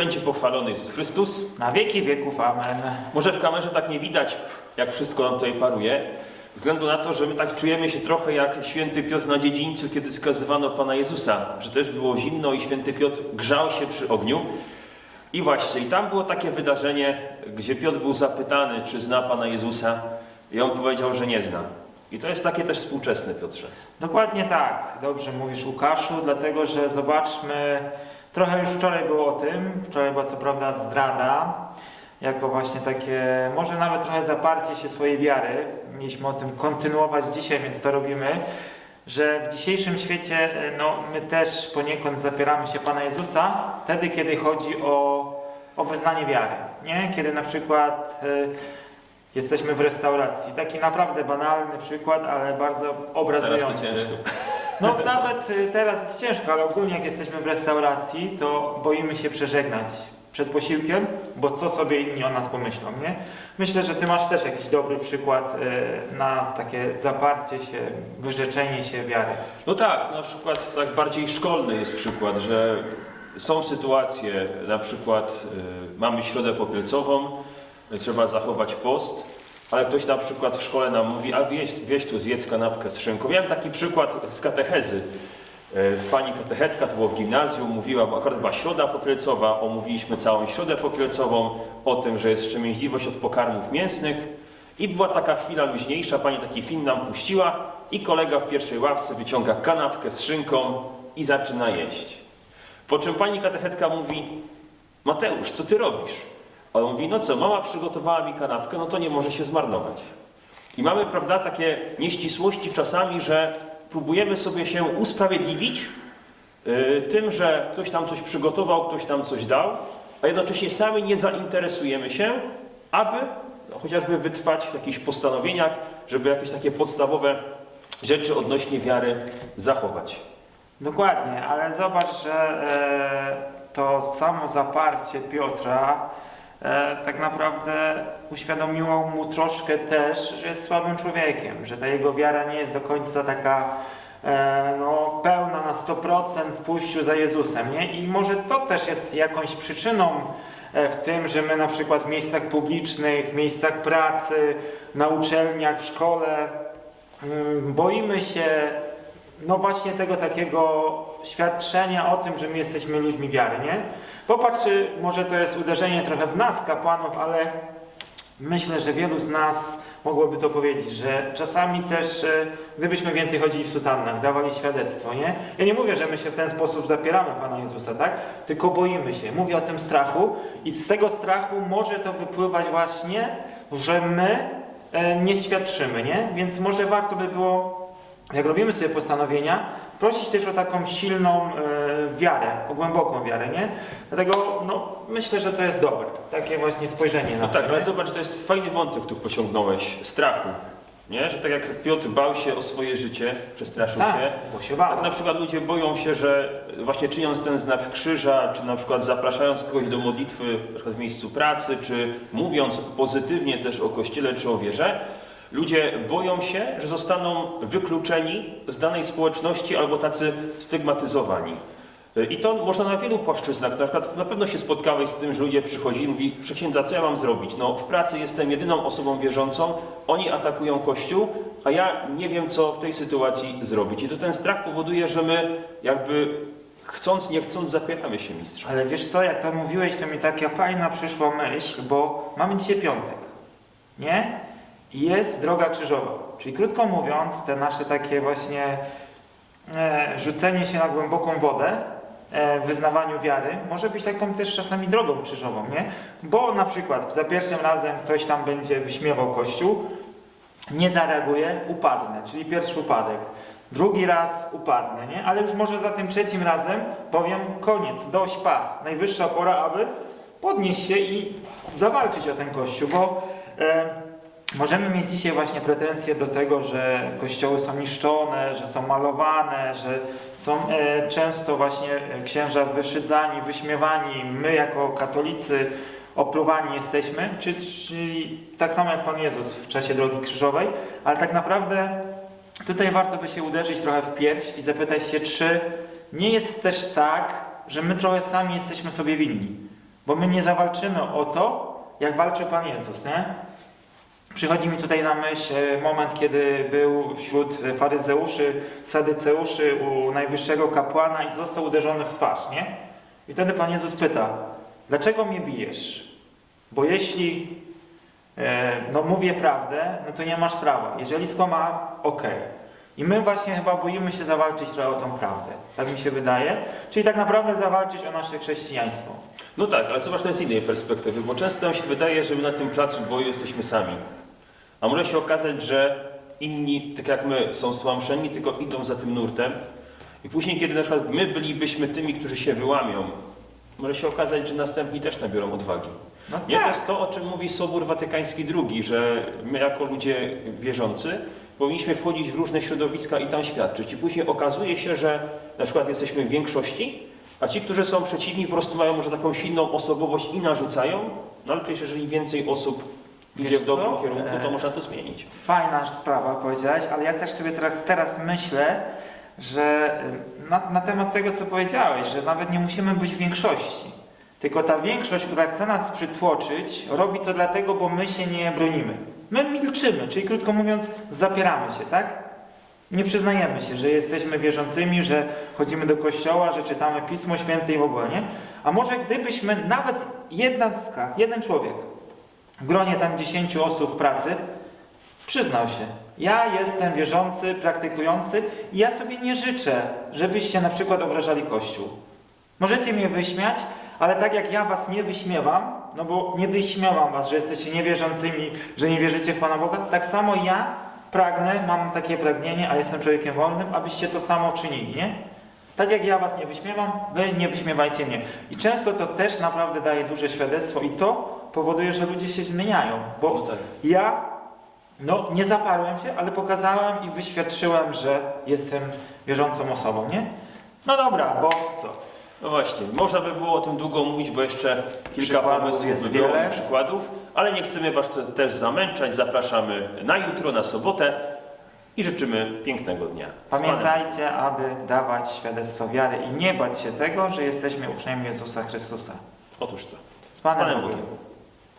będzie pochwalony Jezus Chrystus. Na wieki wieków. Amen. Może w kamerze tak nie widać, jak wszystko nam tutaj paruje, ze względu na to, że my tak czujemy się trochę jak święty Piotr na dziedzińcu, kiedy skazywano Pana Jezusa, że też było zimno i święty Piotr grzał się przy ogniu. I właśnie, i tam było takie wydarzenie, gdzie Piotr był zapytany, czy zna Pana Jezusa, i on powiedział, że nie zna. I to jest takie też współczesne, Piotrze. Dokładnie tak. Dobrze mówisz Łukaszu, dlatego że zobaczmy, trochę już wczoraj było o tym, wczoraj była co prawda zdrada, jako właśnie takie, może nawet trochę zaparcie się swojej wiary. Mieliśmy o tym kontynuować dzisiaj, więc to robimy, że w dzisiejszym świecie no, my też poniekąd zapieramy się Pana Jezusa, wtedy kiedy chodzi o, o wyznanie wiary. Nie? Kiedy na przykład y, jesteśmy w restauracji. Taki naprawdę banalny przykład, ale bardzo Teraz obrazujący. to ciężko. No nawet y, teraz jest ciężko, ale ogólnie jak jesteśmy w restauracji, to boimy się przeżegnać przed posiłkiem, bo co sobie inni o nas pomyślą, nie? Myślę, że ty masz też jakiś dobry przykład y, na takie zaparcie się, wyrzeczenie się wiary. No tak, na przykład tak bardziej szkolny jest przykład, że są sytuacje, na przykład y, mamy środę popielcową, y, trzeba zachować post, ale ktoś na przykład w szkole nam mówi, a wieś, wieś tu zjedz kanapkę z szynką. Miałem taki przykład z katechezy. Y, Pani katechetka, to było w gimnazjum, mówiła, bo akurat była środa popielcowa, omówiliśmy całą środę popielcową, o tym, że jest wstrzemięźliwość od pokarmów mięsnych. I była taka chwila luźniejsza, pani taki film nam puściła i kolega w pierwszej ławce wyciąga kanapkę z szynką i zaczyna jeść. Po czym pani katechetka mówi, Mateusz, co ty robisz? A on mówi, no co, mama przygotowała mi kanapkę, no to nie może się zmarnować. I mamy, prawda, takie nieścisłości czasami, że próbujemy sobie się usprawiedliwić y, tym, że ktoś tam coś przygotował, ktoś tam coś dał, a jednocześnie sami nie zainteresujemy się, aby no, chociażby wytrwać w jakichś postanowieniach, żeby jakieś takie podstawowe rzeczy odnośnie wiary zachować. Dokładnie, ale zobacz, że e, to samo zaparcie Piotra tak naprawdę uświadomiło mu troszkę też, że jest słabym człowiekiem, że ta jego wiara nie jest do końca taka e, no, pełna na 100% w pójściu za Jezusem. Nie? I może to też jest jakąś przyczyną e, w tym, że my na przykład w miejscach publicznych, w miejscach pracy, na uczelniach, w szkole mm, boimy się no właśnie tego takiego świadczenia o tym, że my jesteśmy ludźmi wiary, nie? Popatrz, czy może to jest uderzenie trochę w nas, kapłanów, ale myślę, że wielu z nas mogłoby to powiedzieć, że czasami też, gdybyśmy więcej chodzili w sutannach, dawali świadectwo, nie? Ja nie mówię, że my się w ten sposób zapieramy Pana Jezusa, tak? Tylko boimy się. Mówię o tym strachu i z tego strachu może to wypływać właśnie, że my e, nie świadczymy, nie? Więc może warto by było jak robimy sobie postanowienia, prosić też o taką silną e, wiarę, o głęboką wiarę, nie? Dlatego no, myślę, że to jest dobre, takie właśnie spojrzenie na No to. tak, ale zobacz, to jest fajny wątek tu pociągnąłeś, strachu. Nie? Że tak jak Piotr bał się o swoje życie, przestraszył tak, się, bo się bał. tak na przykład ludzie boją się, że właśnie czyniąc ten znak krzyża, czy na przykład zapraszając kogoś do modlitwy na przykład w miejscu pracy, czy mówiąc pozytywnie też o Kościele czy o wierze, ludzie boją się, że zostaną wykluczeni z danej społeczności albo tacy stygmatyzowani. I to można na wielu płaszczyznach. Na przykład na pewno się spotkałeś z tym, że ludzie przychodzili i mówi, księdza, co ja mam zrobić? No w pracy jestem jedyną osobą wierzącą, oni atakują Kościół, a ja nie wiem, co w tej sytuacji zrobić. I to ten strach powoduje, że my jakby chcąc, nie chcąc zapieramy się mistrza. Ale wiesz co, jak to mówiłeś, to mi taka fajna przyszła myśl, bo mamy dzisiaj piątek, nie? Jest droga krzyżowa. Czyli krótko mówiąc, te nasze takie właśnie e, rzucenie się na głęboką wodę e, wyznawaniu wiary może być taką też czasami drogą krzyżową, nie? Bo na przykład za pierwszym razem ktoś tam będzie wyśmiewał Kościół, nie zareaguje, upadnę, czyli pierwszy upadek. Drugi raz upadnę, nie? Ale już może za tym trzecim razem powiem koniec, dość pas. Najwyższa pora, aby podnieść się i zawalczyć o ten kościół, bo e, możemy mieć dzisiaj właśnie pretensje do tego, że kościoły są niszczone, że są malowane, że są e, często właśnie księża wyszydzani, wyśmiewani. My jako katolicy opluwani jesteśmy, czy- czyli tak samo jak Pan Jezus w czasie drogi krzyżowej, ale tak naprawdę tutaj warto by się uderzyć trochę w pierś i zapytać się, czy nie jest też tak, że my trochę sami jesteśmy sobie winni. Bo my nie zawalczymy o to, jak walczy Pan Jezus, nie? Przychodzi mi tutaj na myśl e, moment, kiedy był wśród faryzeuszy, sadyceuszy u najwyższego kapłana i został uderzony w twarz, nie? I wtedy Pan Jezus pyta, dlaczego mnie bijesz? Bo jeśli e, no, mówię prawdę, no to nie masz prawa. Jeżeli skłamałem, okej. I my właśnie chyba boimy się zawalczyć trochę o tą prawdę. Tak mi się wydaje. Czyli tak naprawdę zawalczyć o nasze chrześcijaństwo. No tak, ale zobacz to z innej perspektywy, bo często nam się wydaje, że my na tym placu boju jesteśmy sami. A może się okazać, że inni, tak jak my, są stłamszeni, tylko idą za tym nurtem. I później, kiedy na przykład my bylibyśmy tymi, którzy się wyłamią, może się okazać, że następni też nabiorą odwagi. No Nie, to tak. jest to, o czym mówi Sobór Watykański II, że my jako ludzie wierzący powinniśmy wchodzić w różne środowiska i tam świadczyć. I później okazuje się, że na przykład jesteśmy w większości, a ci, którzy są przeciwni, po prostu mają może taką silną osobowość i narzucają, no ale przecież jeżeli więcej osób idzie Wiesz w dobrym co? kierunku, to E, można to zmienić. Fajna sprawa powiedziałeś, ale ja też sobie teraz, teraz myślę, że y, na, na temat tego, co powiedziałeś, że nawet nie musimy być w większości. Tylko ta większość, która chce nas przytłoczyć, robi to dlatego, bo my się nie bronimy. My milczymy, czyli krótko mówiąc, zapieramy się, tak? Nie przyznajemy się, że jesteśmy wierzącymi, że chodzimy do kościoła, że czytamy Pismo Święte i w ogóle, nie? A może gdybyśmy nawet jednostka, jeden człowiek w gronie tam 10 osób pracy przyznał się, ja jestem wierzący, praktykujący i ja sobie nie życzę, żebyście na przykład obrażali Kościół. Możecie mnie wyśmiać, ale tak jak ja was nie wyśmiewam, no bo nie wyśmiewam was, że jesteście niewierzącymi, że nie wierzycie w Pana Boga, tak samo ja pragnę, mam takie pragnienie, a jestem człowiekiem wolnym, abyście to samo czynili, nie? Tak jak ja was nie wyśmiewam, wy nie wyśmiewajcie mnie. I często to też naprawdę daje duże świadectwo i to powoduje, że ludzie się zmieniają, bo No tak. ja no, nie zaparłem się, ale pokazałem i wyświadczyłem, że jestem wierzącą osobą, nie? No dobra, bo co? No właśnie, można by było o tym długo mówić, bo jeszcze kilka pomysłów jest by było wiele. przykładów, ale nie chcemy Was te- też zamęczać. Zapraszamy na jutro, na sobotę i życzymy pięknego dnia. Z Panem. Pamiętajcie, aby dawać świadectwo wiary i nie bać się tego, że jesteśmy uczniami Jezusa Chrystusa. Otóż to. Z Panem, Panem Bogiem. Bogiem.